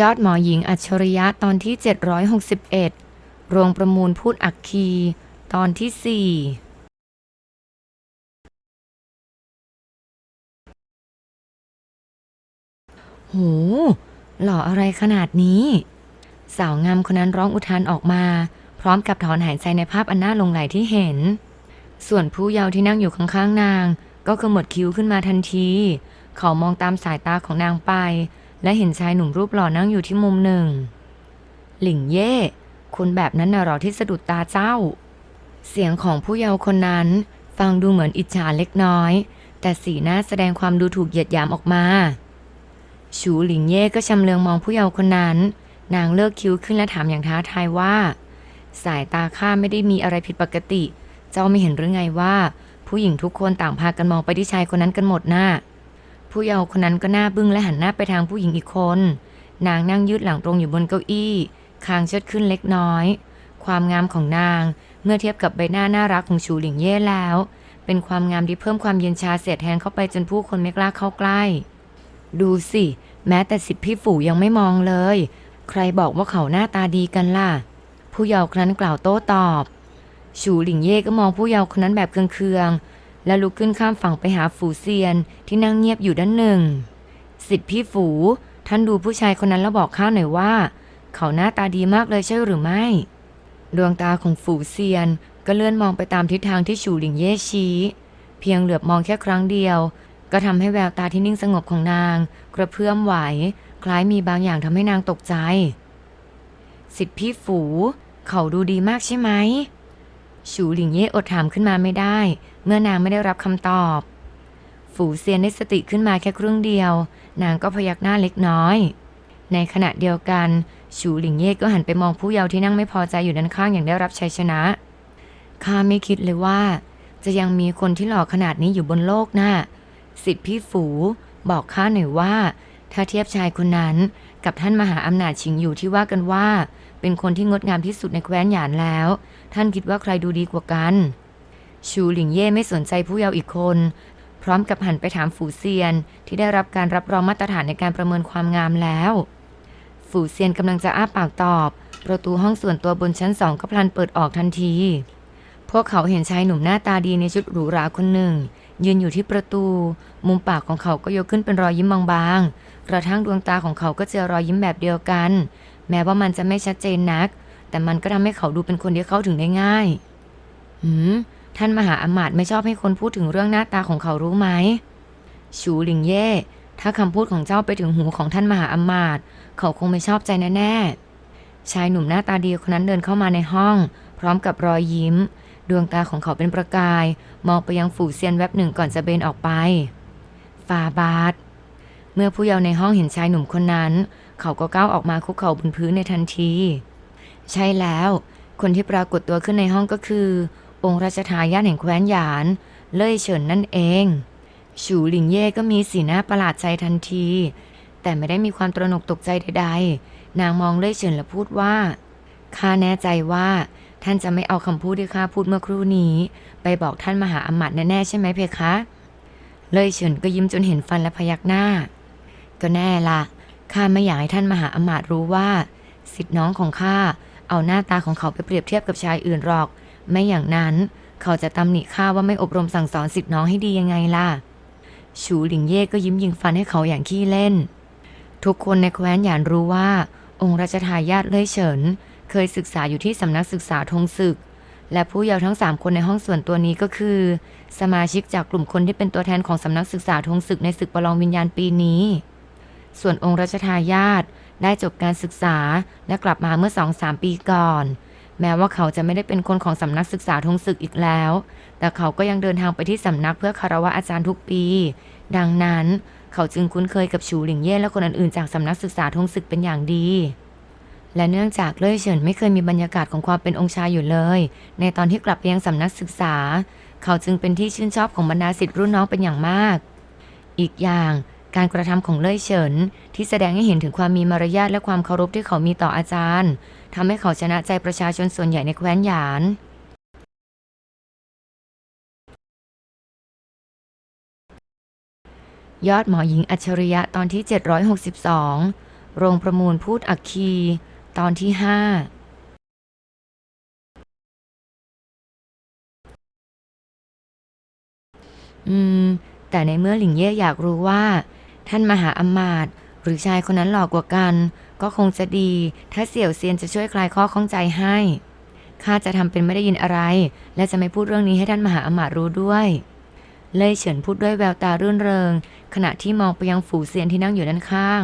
ยอดหมอหญิงอัจฉริยะตอนที่ 761 โรงประมูลพูดอักคี ตอนที่ 4 โห หล่ออะไรขนาดนี้ สาวงามคนนั้นร้องอุทานออกมา พร้อมกับถอนหายใจในภาพอันน่าลงไหลที่เห็น ส่วนผู้เยาว์ที่นั่งอยู่ข้างๆนาง ก็ขมวดคิ้วขึ้นมาทันที เขามองตามสายตาของนางไป และเห็นชายหนุ่มรูปหล่อนั่งอยู่ที่มุมหนึ่ง หลิงเย่คุณแบบนั้นน่ะหรอที่สะดุดตาเจ้า เสียงของผู้เยาว์คนนั้น ฟังดูเหมือนอิจฉาเล็กน้อย แต่สีหน้าแสดงความดูถูกเหยียดหยามออกมา ชูหลิงเย่ก็ชำเลืองมองผู้เยาว์คนนั้น นางเลิกคิ้วขึ้นและถามอย่างท้าทายว่า สายตาข้าไม่ได้มีอะไรผิดปกติ เจ้าไม่เห็นหรือไงว่า ผู้หญิงทุกคนต่างพากันมองไปที่ชายคนนั้นกันหมดหน่ะ ผู้เยาว์คนนั้นก็หน้าบึ้งและหันหน้าไปทางผู้หญิงอีกคน นางนั่งยืดหลังตรงอยู่บนเก้าอี้คางเชิดขึ้นเล็กน้อย ความงามของนางเมื่อเทียบกับใบหน้าน่ารักของชูหลิงเย่แล้ว เป็นความงามที่เพิ่มความเย็นชาเสียดแทงเข้าไปจนผู้คนไม่กล้าเข้าใกล้ ดูสิ แม้แต่สิบพี่ฝูยังไม่มองเลย ใครบอกว่าเขาหน้าตาดีกันล่ะ ผู้เยาว์คนนั้นกล่าวโต้ตอบ ชูหลิงเย่ก็มองผู้เยาว์คนนั้นแบบเคืองๆ แล้วลุกขึ้นข้ามฝั่งไปหาฝูเซียนที่นั่งเงียบอยู่ด้านหนึ่ง สิทธิพี่ฝูท่านดูผู้ชายคนนั้นแล้วบอกข้าหน่อยว่า เขาหน้าตาดีมากเลยใช่หรือไม่ ดวงตาของฝูเซียนก็เลื่อนมองไปตามทิศทางที่ชูหลิงเย่ชี้ เพียงเหลือบมองแค่ครั้งเดียว ก็ทำให้แววตาที่นิ่งสงบของนาง กระเพื่อมไหว คล้ายมีบางอย่างทำให้นางตกใจ สิทธิพี่ฝู เขาดูดีมากใช่ไหม ชูหลิงเย่อดถามขึ้นมาไม่ได้ เมื่อนางไม่ได้รับคำตอบ ฝูเซียนได้สติขึ้นมาแค่ครึ่งเดียว นางก็พยักหน้าเล็กน้อย ในขณะเดียวกันชูหลิงเย่ก็หันไปมองผู้เยาว์ที่นั่งไม่พอใจอยู่ด้านข้างอย่างได้รับชัยชนะข้าไม่คิดเลยว่า จะยังมีคนที่หล่อขนาดนี้อยู่บนโลกน่ะสิทธิพี่ฝูบอกข้าหน่อยว่า ถ้าเทียบชายคนนั้นกับท่านมหาอำนาจชิงอยู่ที่ว่ากันว่า เป็นคนที่งดงามที่สุดในแคว้นหยานแล้ว ท่านคิดว่าใครดูดีกว่ากัน ชูหลิงเย่ไม่สนใจผู้เยาว์อีกคน พร้อมกับหันไปถามฝูเซียน ที่ได้รับการรับรองมาตรฐานในการประเมินความงามแล้ว ฝูเซียนกำลังจะอ้าปากตอบ ประตูห้องส่วนตัวบนชั้นสองก็พลันเปิดออกทันที พวกเขาเห็นชายหนุ่มหน้าตาดีในชุดหรูหราคนหนึ่ง ยืนอยู่ที่ประตู มุมปากของเขาก็ยกขึ้นเป็นรอยยิ้มบางๆกระทั่งดวงตาของเขาก็เจอรอยยิ้มแบบเดียวกัน แม้ว่ามันจะไม่ชัดเจนนัก แต่มันก็ทำให้เขาดูเป็นคนที่เข้าถึงได้ง่าย หืม ท่านมหาอมาตย์ไม่ชอบให้คนพูดถึงเรื่องหน้าตาของเขารู้ไหม ชูหลิงเย่ ถ้าคำพูดของเจ้าไปถึงหูของท่านมหาอมาตย์เขาคงไม่ชอบใจแน่ๆ ชายหนุ่มหน้าตาดีคนนั้นเดินเข้ามาในห้อง พร้อมกับรอยยิ้ม ดวงตาของเขาเป็นประกาย มองไปยังฝูเซียนแวบหนึ่งก่อนจะเบนออกไป ฟาบาทเมื่อผู้เยาว์ในห้องเห็นชายหนุ่มคนนั้นเขาก็ก้าวออกมาคุกเข่าบนพื้นในทันที ใช่แล้ว คนที่ปรากฏตัวขึ้นในห้องก็คือ องค์ราชทายาทแห่งแคว้นหยาน เล่ยเฉินนั่นเองชูหลิงเย่ก็มีสีหน้าประหลาดใจทันที แต่ไม่ได้มีความตระหนกตกใจใดๆ นางมองเล่ยเฉินและพูดว่าข้าแน่ใจว่าท่านจะไม่เอาคำพูดที่ข้าพูดเมื่อครู่นี้ ไปบอกท่านมหาอมาตย์แน่ๆใช่ไหมเพคะ เล่ยเฉินก็ยิ้มจนเห็นฟันและพยักหน้า ก็แน่ละ ข้าไม่อยากให้ท่านมหาอมาตย์รู้ว่าสิทธิน้องของข้าเอาหน้าตาของเขาไปเปรียบเทียบกับชายอื่นหรอก ไม่อย่างนั้นเขาจะตำหนิข้าว่าไม่อบรมสั่งสอนสิทธิน้องให้ดียังไงล่ะ ชูหลิงเย่ก็ยิ้มยิงฟันให้เขาอย่างขี้เล่น ทุกคนในแคว้นหยานรู้ว่า องค์รัชทายาทเล่ยเฉิน เคยศึกษาอยู่ที่สำนักศึกษาธงศึก และผู้เยาว์ทั้งสามคนในห้องส่วนตัวนี้ก็คือ สมาชิกจากกลุ่มคนที่เป็นตัวแทนของสำนักศึกษาธงศึกในศึกประลองวิญญาณปีนี้ ส่วนองค์รัชทายาทได้จบการศึกษาและกลับมาเมื่อสองสามปีก่อน แม้ว่าเขาจะไม่ได้เป็นคนของสำนักศึกษาธงศึกอีกแล้ว แต่เขาก็ยังเดินทางไปที่สำนักเพื่อคารวะอาจารย์ทุกปี ดังนั้น เขาจึงคุ้นเคยกับชูหลิงเย่และคนอื่นๆจากสำนักศึกษาธงศึกเป็นอย่างดี และเนื่องจากเล่ยเฉินไม่เคยมีบรรยากาศของความเป็นองค์ชายอยู่เลย ในตอนที่กลับไปยังสำนักศึกษา เขาจึงเป็นที่ชื่นชอบของบรรดาศิษย์รุ่นน้องเป็นอย่างมาก อีกอย่าง การกระทำของเล่ยเฉิน ที่แสดงให้เห็นถึงความมีมารยาทและความเคารพที่เขามีต่ออาจารย์ทำให้เขาชนะใจประชาชนส่วนใหญ่ในแคว้นหยานยอดหมอหญิงอัจฉริยะตอนที่ 762 โรงประมูลพูดอักคี ตอนที่ห้าอืม แต่ในเมื่อหลิงเย่อยากรู้ว่า ท่านมหาอมาตย์หรือชายคนนั้นหลอกกว่ากัน ก็คงจะดี ถ้าเสี่ยวเซียนจะช่วยคลายข้อข้องใจให้ข้าจะทำเป็นไม่ได้ยินอะไร และจะไม่พูดเรื่องนี้ให้ท่านมหาอมาตย์รู้ด้วยเล่ยเฉินพูดด้วยแววตารื่นเริง ขณะที่มองไปยังฝูเซียนที่นั่งอยู่ด้านข้าง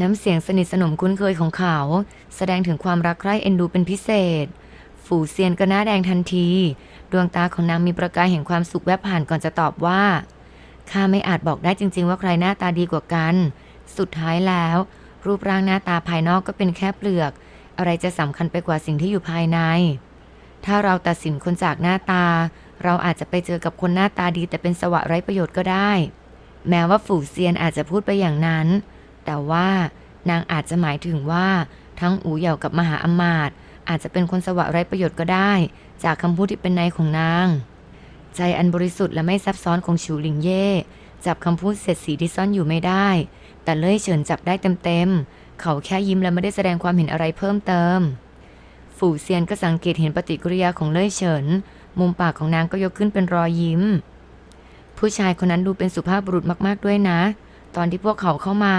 น้ำเสียงสนิทสนมคุ้นเคยของเขา แสดงถึงความรักใคร่เอ็นดูเป็นพิเศษ ฝูเซียนก็หน้าแดงทันที ดวงตาของนางมีประกายแห่งความสุขแวบผ่านก่อนจะตอบว่า ข้าไม่อาจบอกได้จริง ๆ ว่าใครหน้าตาดีกว่ากัน สุดท้ายแล้ว รูปร่างหน้าตาภายนอกก็เป็นแค่เปลือก อะไรจะสำคัญไปกว่าสิ่งที่อยู่ภายใน ถ้าเราตัดสินคนจากหน้าตา เราอาจจะไปเจอกับคนหน้าตาดีแต่เป็นสวะไร้ประโยชน์ก็ได้ แม้ว่าฝูเซียนอาจจะพูดไปอย่างนั้น แต่ว่านางอาจจะหมายถึงว่า ทั้งอูเหย่ากับมหาอมาตย์อาจจะเป็นคนสวะไร้ประโยชน์ก็ได้ จากคำพูดที่เป็นในของนาง ใจอันบริสุทธิ์และไม่ซับซ้อนของชูหลิงเย่จับคำพูดเสียดสีที่ซ่อนอยู่ไม่ได้ แต่เล่ยเฉินจับได้เต็มๆ เขาแค่ยิ้มและไม่ได้แสดงความเห็นอะไรเพิ่มเติม ฝูเซียนก็สังเกตเห็นปฏิกิริยาของเล่ยเฉิน มุมปากของนางก็ยกขึ้นเป็นรอยยิ้ม ผู้ชายคนนั้นดูเป็นสุภาพบุรุษมากๆด้วยนะ ตอนที่พวกเขาเข้ามา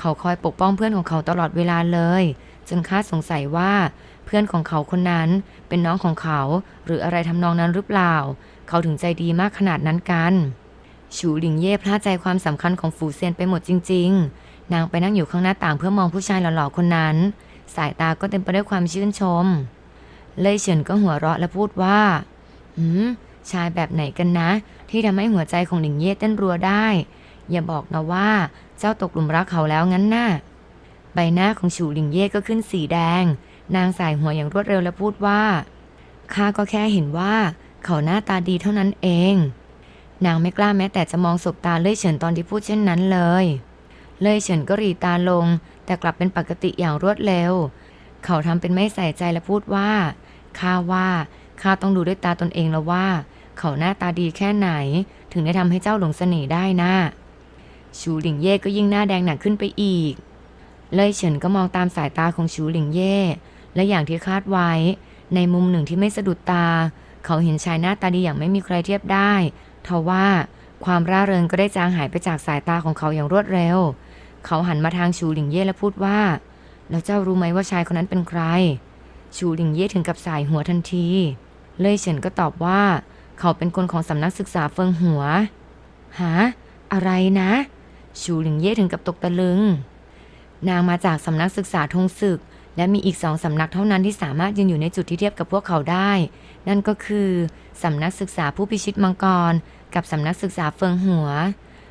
เขาคอยปกป้องเพื่อนของเขาตลอดเวลาเลยจนข้าสงสัยว่า เพื่อนของเขาคนนั้นเป็นน้องของเขา หรืออะไรทำนองนั้นหรือเปล่า เขาถึงใจดีมากขนาดนั้นกัน ชูหลิงเย่พลาดใจความสำคัญของฝูเซียนไปหมดจริง ๆ นางไปนั่งอยู่ข้างหน้าต่างเพื่อมองผู้ชายหล่อๆคนนั้น สายตาก็เต็มไปด้วยความชื่นชม เลยเฉินก็หัวเราะและพูดว่าหืม ชายแบบไหนกันนะ ที่ทำให้หัวใจของหลิงเย่เต้นรัวได้ อย่าบอกนะว่าเจ้าตกหลุมรักเขาแล้วงั้นน่ะใบหน้าของฉูหลิงเย่ก็ขึ้นสีแดง นางสายหัวอย่างรวดเร็วและพูดว่าข้าก็แค่เห็นว่า เขาหน้าตาดีเท่านั้นเอง นางไม่กล้าแม้แต่จะมองสบตาเล่ยเฉินตอนที่พูดเช่นนั้นเลย เล่ยเฉินก็รีตาลง แต่กลับเป็นปกติอย่างรวดเร็ว เขาทำเป็นไม่ใส่ใจและพูดว่าข้าว่าข้าต้องดูด้วยตาตนเองแล้วว่า เขาหน้าตาดีแค่ไหน ถึงได้ทำให้เจ้าหลงเสน่ห์ได้นะชูหลิงเย่ก็ยิ่งหน้าแดงหนักขึ้นไปอีก เล่ยเฉินก็มองตามสายตาของชูหลิงเย่และอย่างที่คาดไว้ ในมุมหนึ่งที่ไม่สะดุดตา เขาเห็นชายหน้าตาดีอย่างไม่มีใครเทียบได้ทว่าความร่าเริงก็ได้จางหายไปจากสายตาของเขาอย่างรวดเร็ว เขาหันมาทางชูหลิงเย่และพูดว่า แล้วเจ้ารู้ไหมว่าชายคนนั้นเป็นใคร ชูหลิงเย่ถึงกับสายหัวทันที เล่ยเฉินก็ตอบว่า เขาเป็นคนของสำนักศึกษาเฟิงหัว หา อะไรนะ ชูหลิงเย่ถึงกับตกตะลึง นางมาจากสำนักศึกษาทงศึก และมีอีกสองสำนักเท่านั้นที่สามารถยืนอยู่ในจุดที่เทียบกับพวกเขาได้ นั่นก็คือสำนักศึกษาผู้พิชิตมังกร กับสำนักศึกษาเฟิงหัว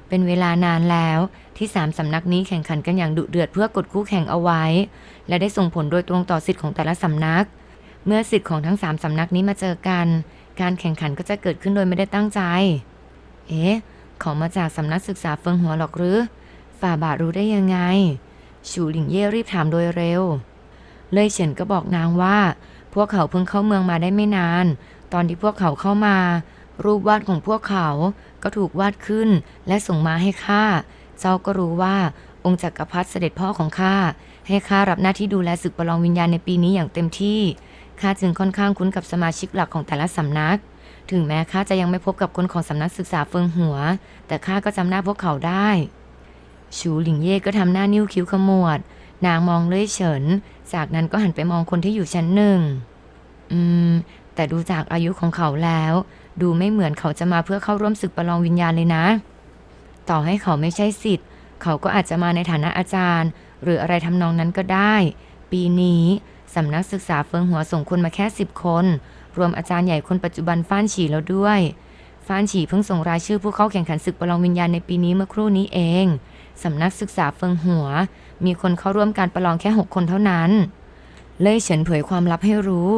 เป็นเวลานานแล้วที่สามสำนักนี้แข่งขันกันอย่างดุเดือดเพื่อกดคู่แข่งเอาไว้ และได้ส่งผลโดยตรงต่อสิทธิ์ของแต่ละสำนัก เมื่อสิทธิ์ของทั้งสามสำนักนี้มาเจอกัน การแข่งขันก็จะเกิดขึ้นโดยไม่ได้ตั้งใจ เอ๊ะขามาจากสำนักศึกษาเฟิงหัวหรอกหรือฝ่าบาทรู้ได้ยังไง ชูหลิงเย่รีบถามโดยเร็ว เลยเฉินก็บอกนางว่า พวกเขาเพิ่งเข้าเมืองมาได้ไม่นาน ตอนที่พวกเขาเข้ามา รูปวาดของพวกเขาก็ถูกวาดขึ้นและส่งมาให้ข้าเจ้าก็รู้ว่าองค์จักรพรรดิเสด็จพ่อของข้าให้ข้ารับหน้าที่ดูแลศึกประลองวิญญาณในปีนี้อย่างเต็มที่ข้าจึงค่อนข้างคุ้นกับสมาชิกหลักของแต่ละสำนัก ถึงแม้ข้าจะยังไม่พบกับคนของสำนักศึกษาเฟิงหัว แต่ข้าก็จำหน้าพวกเขาได้ ชูหลิงเย่ก็ทำหน้านิ้วคิ้วขมวด นางมองเล่ยเฉิน จากนั้นก็หันไปมองคนที่อยู่ชั้นหนึ่ง อืม แต่ดูจากอายุของเขาแล้ว ดูไม่เหมือนเขาจะมาเพื่อเข้าร่วมศึกประลองวิญญาณเลยนะ ต่อให้เขาไม่ใช่สิทธิ์เขาก็อาจจะมาในฐานะอาจารย์ หรืออะไรทำนองนั้นก็ได้ ปีนี้สำนักศึกษาเฟิงหัวส่งคนมาแค่สิบคน รวมอาจารย์ใหญ่คนปัจจุบันฟ้านฉีแล้วด้วยฟ้านฉีเพิ่งส่งรายชื่อผู้เข้าแข่งขันศึกประลองวิญญาณในปีนี้เมื่อครู่นี้เอง สำนักศึกษาเฟิงหัว มีคนเข้าร่วมการประลองแค่หกคนเท่านั้น เล่ยเฉินเผยความลับให้รู้